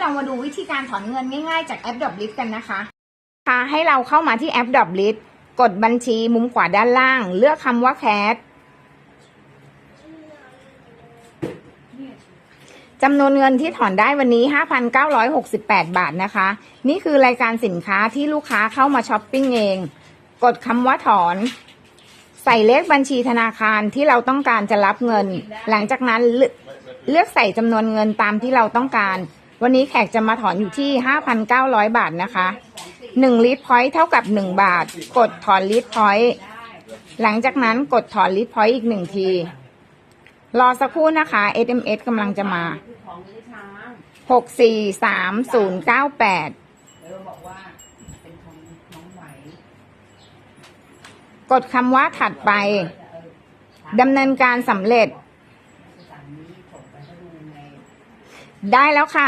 เรามาดูวิธีการถอนเงินง่ายๆ จากแอปดอบลิฟกันนะคะค่ะให้เราเข้ามาที่แอปดอบลิฟกดบัญชีมุมขวาด้านล่าง เลือกคำว่าแคชจำนวนเงินที่ถอนได้วันนี้ 5,968 บาทนะคะ นี่คือรายการสินค้าที่ลูกค้าเข้ามาช้อปปิ้งเอง กดคำว่าถอน ใส่เลขบัญชีธนาคารที่เราต้องการจะรับเงิน หลังจากนั้นเลือกใส่จำนวนเงินตามที่เราต้องการ วันนี้แขกจะมาถอนอยู่ที่ 5,900 บาทนะคะ 1 ลิตรพอยต์เท่ากับ 1 บาท กดถอนลิตรพอยต์หลังจากนั้นกดถอนลิตรพอยต์อีกหนึ่งที รอสักครู่นะคะ SMS กำลังจะมาของไม่ได้ช้าง6433098เออบอกว่าเป็นของน้องไหวกดคำว่าถัดไปดำเนินการสำเร็จ ได้แล้วค่ะ